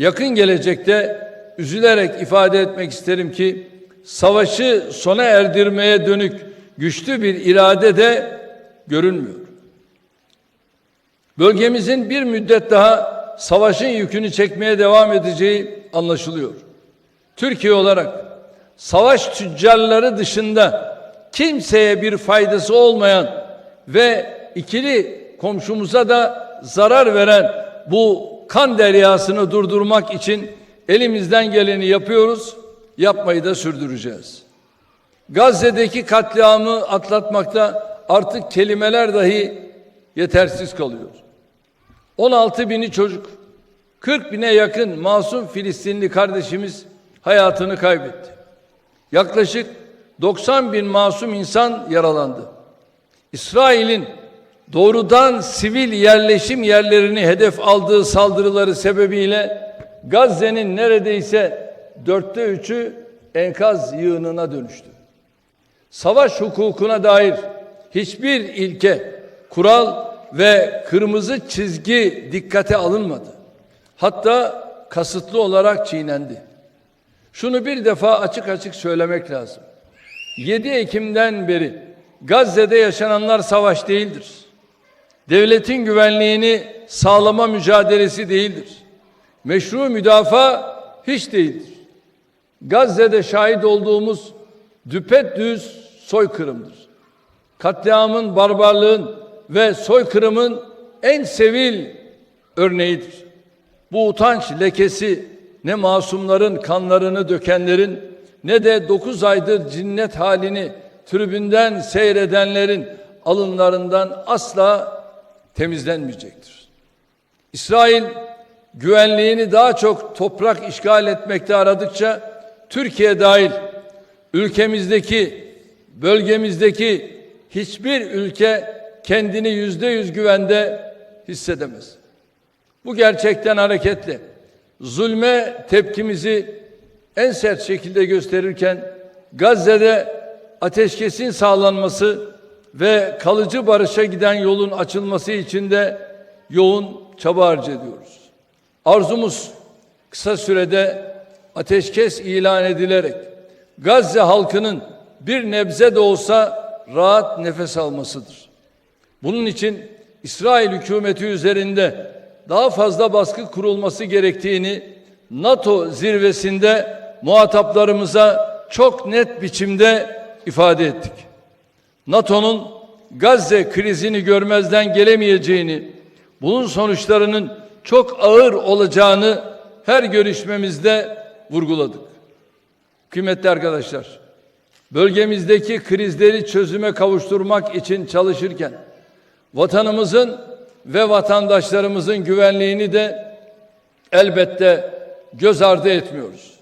Yakın gelecekte üzülerek ifade etmek isterim ki savaşı sona erdirmeye dönük güçlü bir irade de görünmüyor. Bölgemizin bir müddet daha savaşın yükünü çekmeye devam edeceği anlaşılıyor. Türkiye olarak savaş tüccarları dışında kimseye bir faydası olmayan ve ikili komşumuza da zarar veren bu kan deryasını durdurmak için elimizden geleni yapıyoruz, yapmayı da sürdüreceğiz. Gazze'deki katliamı atlatmakta artık kelimeler dahi yetersiz kalıyor. 16 bini çocuk, 40 bine yakın masum Filistinli kardeşimiz hayatını kaybetti. Yaklaşık 90 bin masum insan yaralandı. İsrail'in doğrudan sivil yerleşim yerlerini hedef aldığı saldırıları sebebiyle Gazze'nin neredeyse dörtte üçü enkaz yığınına dönüştü. Savaş hukukuna dair hiçbir ilke, kural ve kırmızı çizgi dikkate alınmadı. Hatta kasıtlı olarak çiğnendi. Şunu bir defa açık açık söylemek lazım. 7 Ekim'den beri Gazze'de yaşananlar savaş değildir. Devletin güvenliğini sağlama mücadelesi değildir. Meşru müdafaa hiç değildir. Gazze'de şahit olduğumuz düpedüz soykırımdır. Katliamın, barbarlığın ve soykırımın en sevil örneğidir. Bu utanç lekesi ne masumların kanlarını dökenlerin ne de dokuz aydır cinnet halini tribünden seyredenlerin alınlarından asla temizlenmeyecektir. İsrail güvenliğini daha çok toprak işgal etmekte aradıkça Türkiye dahil ülkemizdeki bölgemizdeki hiçbir ülke kendini yüzde yüz güvende hissedemez. Bu gerçekten hareketle zulme tepkimizi en sert şekilde gösterirken Gazze'de ateşkesin sağlanması ve kalıcı barışa giden yolun açılması için de yoğun çaba harcı ediyoruz. Arzumuz kısa sürede ateşkes ilan edilerek Gazze halkının bir nebze de olsa rahat nefes almasıdır. Bunun için İsrail hükümeti üzerinde daha fazla baskı kurulması gerektiğini NATO zirvesinde muhataplarımıza çok net biçimde ifade ettik. NATO'nun Gazze krizini görmezden gelemeyeceğini, bunun sonuçlarının çok ağır olacağını her görüşmemizde vurguladık. Kıymetli arkadaşlar, bölgemizdeki krizleri çözüme kavuşturmak için çalışırken vatanımızın ve vatandaşlarımızın güvenliğini de elbette göz ardı etmiyoruz.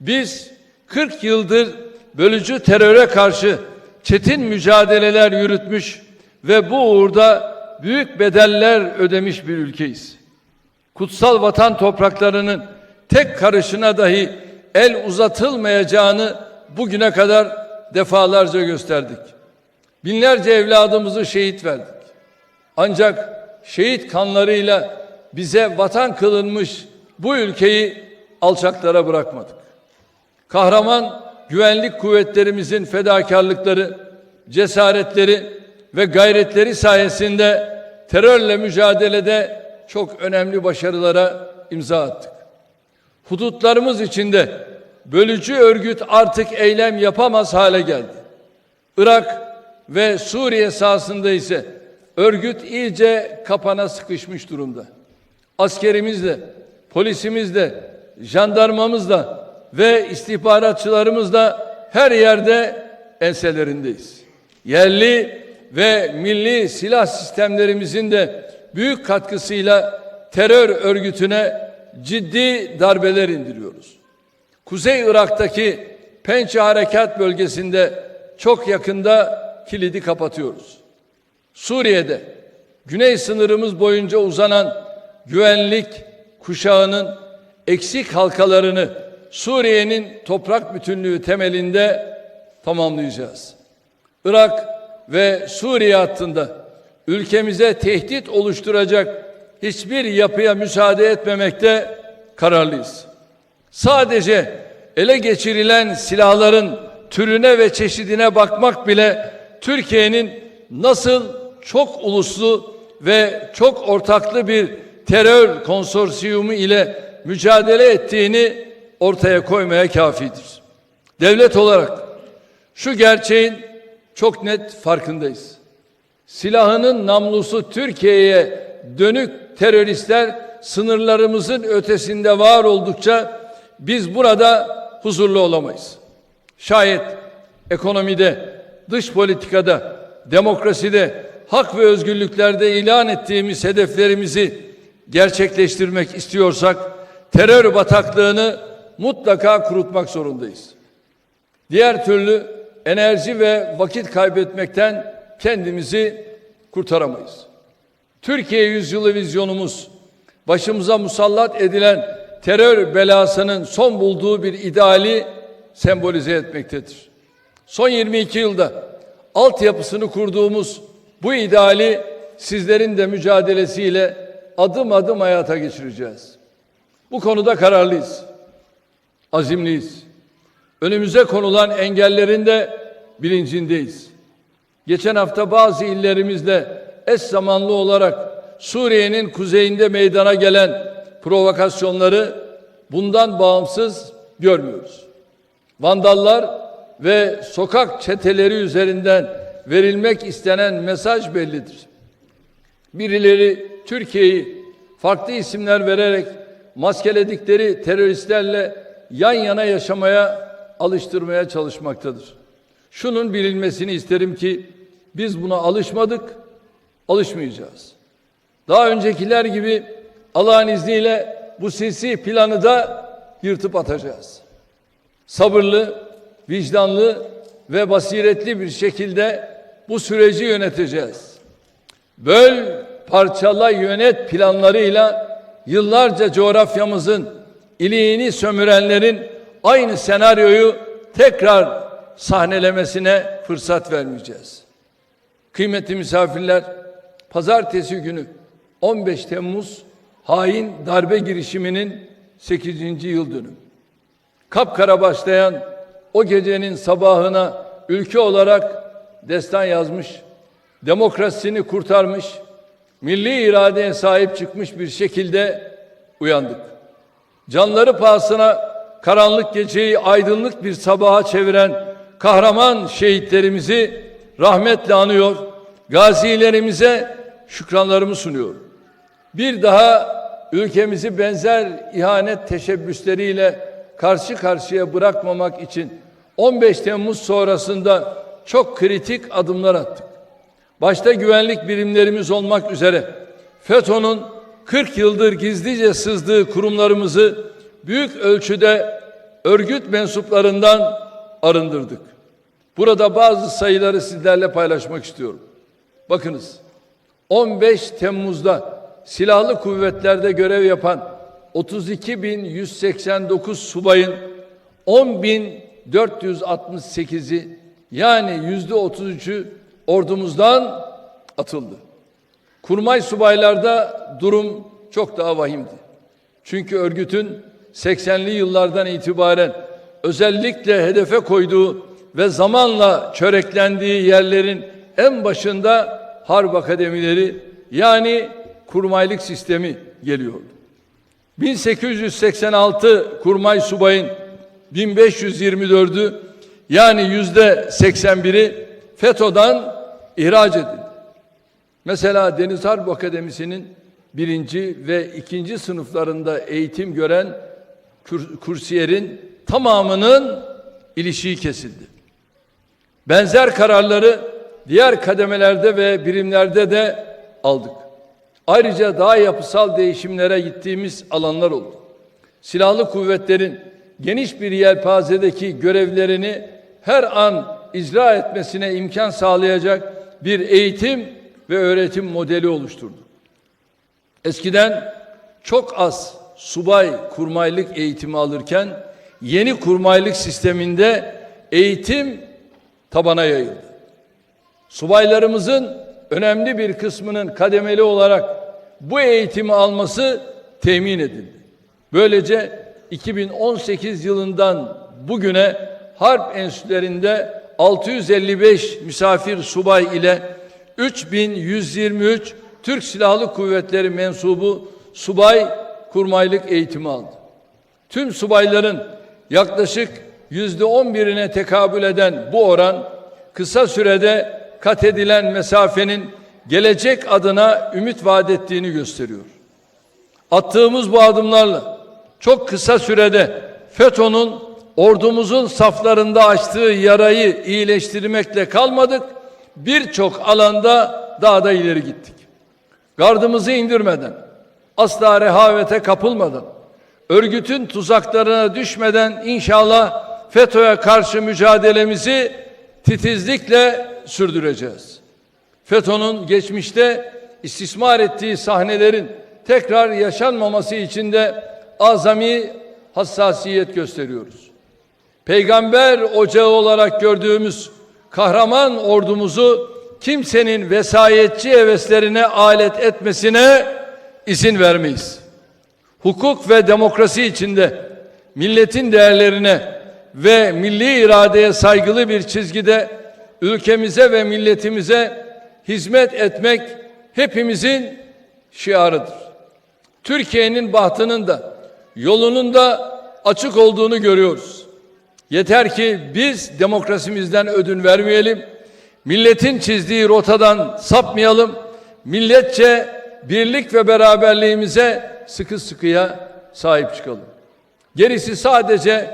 Biz 40 yıldır bölücü teröre karşı çetin mücadeleler yürütmüş ve bu uğurda büyük bedeller ödemiş bir ülkeyiz. Kutsal vatan topraklarının tek karışına dahi el uzatılmayacağını bugüne kadar defalarca gösterdik. Binlerce evladımızı şehit verdik. Ancak şehit kanlarıyla bize vatan kılınmış bu ülkeyi alçaklara bırakmadık. Kahraman güvenlik kuvvetlerimizin fedakarlıkları, cesaretleri ve gayretleri sayesinde terörle mücadelede çok önemli başarılara imza attık. Hudutlarımız içinde bölücü örgüt artık eylem yapamaz hale geldi. Irak ve Suriye sahasında ise örgüt iyice kapana sıkışmış durumda. Askerimizle, polisimizle, jandarmamızla ve istihbaratçılarımızla her yerde enselerindeyiz. Yerli ve milli silah sistemlerimizin de büyük katkısıyla terör örgütüne ciddi darbeler indiriyoruz. Kuzey Irak'taki Pençe Harekat bölgesinde çok yakında kilidi kapatıyoruz. Suriye'de güney sınırımız boyunca uzanan güvenlik kuşağının eksik halkalarını Suriye'nin toprak bütünlüğü temelinde tamamlayacağız. Irak ve Suriye hattında ülkemize tehdit oluşturacak hiçbir yapıya müsaade etmemekte kararlıyız. Sadece ele geçirilen silahların türüne ve çeşidine bakmak bile Türkiye'nin nasıl çok uluslu ve çok ortaklı bir terör konsorsiyumu ile mücadele ettiğini ortaya koymaya kafidir. Devlet olarak şu gerçeğin çok net farkındayız. Silahının namlusu Türkiye'ye dönük teröristler sınırlarımızın ötesinde var oldukça biz burada huzurlu olamayız. Şayet ekonomide, dış politikada, demokraside, hak ve özgürlüklerde ilan ettiğimiz hedeflerimizi gerçekleştirmek istiyorsak terör bataklığını mutlaka kurutmak zorundayız. Diğer türlü enerji ve vakit kaybetmekten kendimizi kurtaramayız. Türkiye yüzyılı vizyonumuz başımıza musallat edilen terör belasının son bulduğu bir ideali sembolize etmektedir. Son 22 yılda altyapısını kurduğumuz bu ideali sizlerin de mücadelesiyle adım adım hayata geçireceğiz. Bu konuda kararlıyız. Azimliyiz. Önümüze konulan engellerin de bilincindeyiz. Geçen hafta bazı illerimizle eş zamanlı olarak Suriye'nin kuzeyinde meydana gelen provokasyonları bundan bağımsız görmüyoruz. Vandallar ve sokak çeteleri üzerinden verilmek istenen mesaj bellidir. Birileri Türkiye'yi farklı isimler vererek maskeledikleri teröristlerle yan yana yaşamaya alıştırmaya çalışmaktadır. Şunun bilinmesini isterim ki biz buna alışmadık, alışmayacağız. Daha öncekiler gibi Allah'ın izniyle bu sesi planı da yırtıp atacağız. Sabırlı, vicdanlı ve basiretli bir şekilde bu süreci yöneteceğiz. Böl, parçala, yönet planlarıyla yıllarca coğrafyamızın iliğini sömürenlerin aynı senaryoyu tekrar sahnelemesine fırsat vermeyeceğiz. Kıymetli misafirler, pazartesi günü 15 Temmuz hain darbe girişiminin 8. yıl dönümü. Kapkara başlayan o gecenin sabahına ülke olarak destan yazmış, demokrasisini kurtarmış, milli iradeye sahip çıkmış bir şekilde uyandık. Canları pahasına karanlık geceyi aydınlık bir sabaha çeviren kahraman şehitlerimizi rahmetle anıyor, gazilerimize şükranlarımı sunuyorum. Bir daha ülkemizi benzer ihanet teşebbüsleriyle karşı karşıya bırakmamak için 15 Temmuz sonrasında çok kritik adımlar attık. Başta güvenlik birimlerimiz olmak üzere FETÖ'nün 40 yıldır gizlice sızdığı kurumlarımızı büyük ölçüde örgüt mensuplarından arındırdık. Burada bazı sayıları sizlerle paylaşmak istiyorum. Bakınız 15 Temmuz'da silahlı kuvvetlerde görev yapan 32.189 subayın 10.468'i yani yüzde 33'ü ordumuzdan atıldı. Kurmay subaylarda durum çok daha vahimdi. Çünkü örgütün 80'li yıllardan itibaren özellikle hedefe koyduğu ve zamanla çöreklendiği yerlerin en başında harp akademileri yani kurmaylık sistemi geliyordu. 1886 kurmay subayın 1524'ü yani yüzde 81'i FETÖ'den ihraç edildi. Mesela Deniz Harp Akademisi'nin birinci ve ikinci sınıflarında eğitim gören kur, kursiyerin tamamının ilişiği kesildi. Benzer kararları diğer kademelerde ve birimlerde de aldık. Ayrıca daha yapısal değişimlere gittiğimiz alanlar oldu. Silahlı kuvvetlerin geniş bir yelpazedeki görevlerini her an icra etmesine imkan sağlayacak bir eğitim ve öğretim modeli oluşturdu. Eskiden çok az subay kurmaylık eğitimi alırken yeni kurmaylık sisteminde eğitim tabana yayıldı. Subaylarımızın önemli bir kısmının kademeli olarak bu eğitimi alması temin edildi. Böylece 2018 yılından bugüne harp enstitülerinde 655 misafir subay ile 3123 Türk Silahlı Kuvvetleri mensubu subay kurmaylık eğitimi aldı. Tüm subayların yaklaşık yüzde on birine tekabül eden bu oran kısa sürede kat edilen mesafenin gelecek adına ümit vaat ettiğini gösteriyor. Attığımız bu adımlarla çok kısa sürede FETÖ'nün ordumuzun saflarında açtığı yarayı iyileştirmekle kalmadık. Birçok alanda daha da ileri gittik. Gardımızı indirmeden, asla rehavete kapılmadan, örgütün tuzaklarına düşmeden inşallah FETÖ'ye karşı mücadelemizi titizlikle sürdüreceğiz. FETÖ'nün geçmişte istismar ettiği sahnelerin tekrar yaşanmaması için de azami hassasiyet gösteriyoruz. Peygamber ocağı olarak gördüğümüz kahraman ordumuzu kimsenin vesayetçi heveslerine alet etmesine izin vermeyiz. Hukuk ve demokrasi içinde milletin değerlerine ve milli iradeye saygılı bir çizgide ülkemize ve milletimize hizmet etmek hepimizin şiarıdır. Türkiye'nin bahtının da yolunun da açık olduğunu görüyoruz. Yeter ki biz demokrasimizden ödün vermeyelim. Milletin çizdiği rotadan sapmayalım. Milletçe birlik ve beraberliğimize sıkı sıkıya sahip çıkalım. Gerisi sadece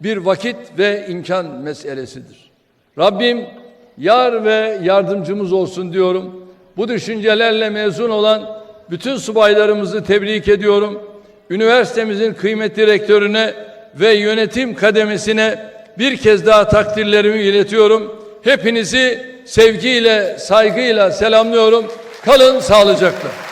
bir vakit ve imkan meselesidir. Rabbim yar ve yardımcımız olsun diyorum. Bu düşüncelerle mezun olan bütün subaylarımızı tebrik ediyorum. Üniversitemizin kıymetli rektörüne ve yönetim kademesine bir kez daha takdirlerimi iletiyorum. Hepinizi sevgiyle, saygıyla selamlıyorum. Kalın sağlıcakla.